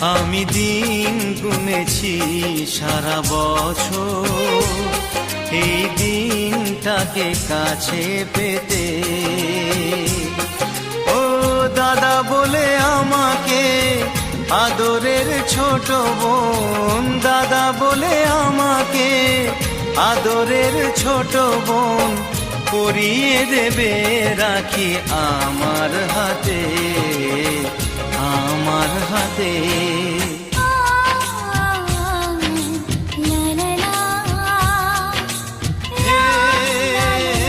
আমি দিন গুনেছি সারা বছর। এই দিনটাকে কাছে পেতে। ও দাদা বলে আমাকে আদরের ছোট বোন। দাদা বলে আমাকে আদরের ছোট বোন পরিয়ে দেবে, রাখি আমার হাতে আমার হাতে।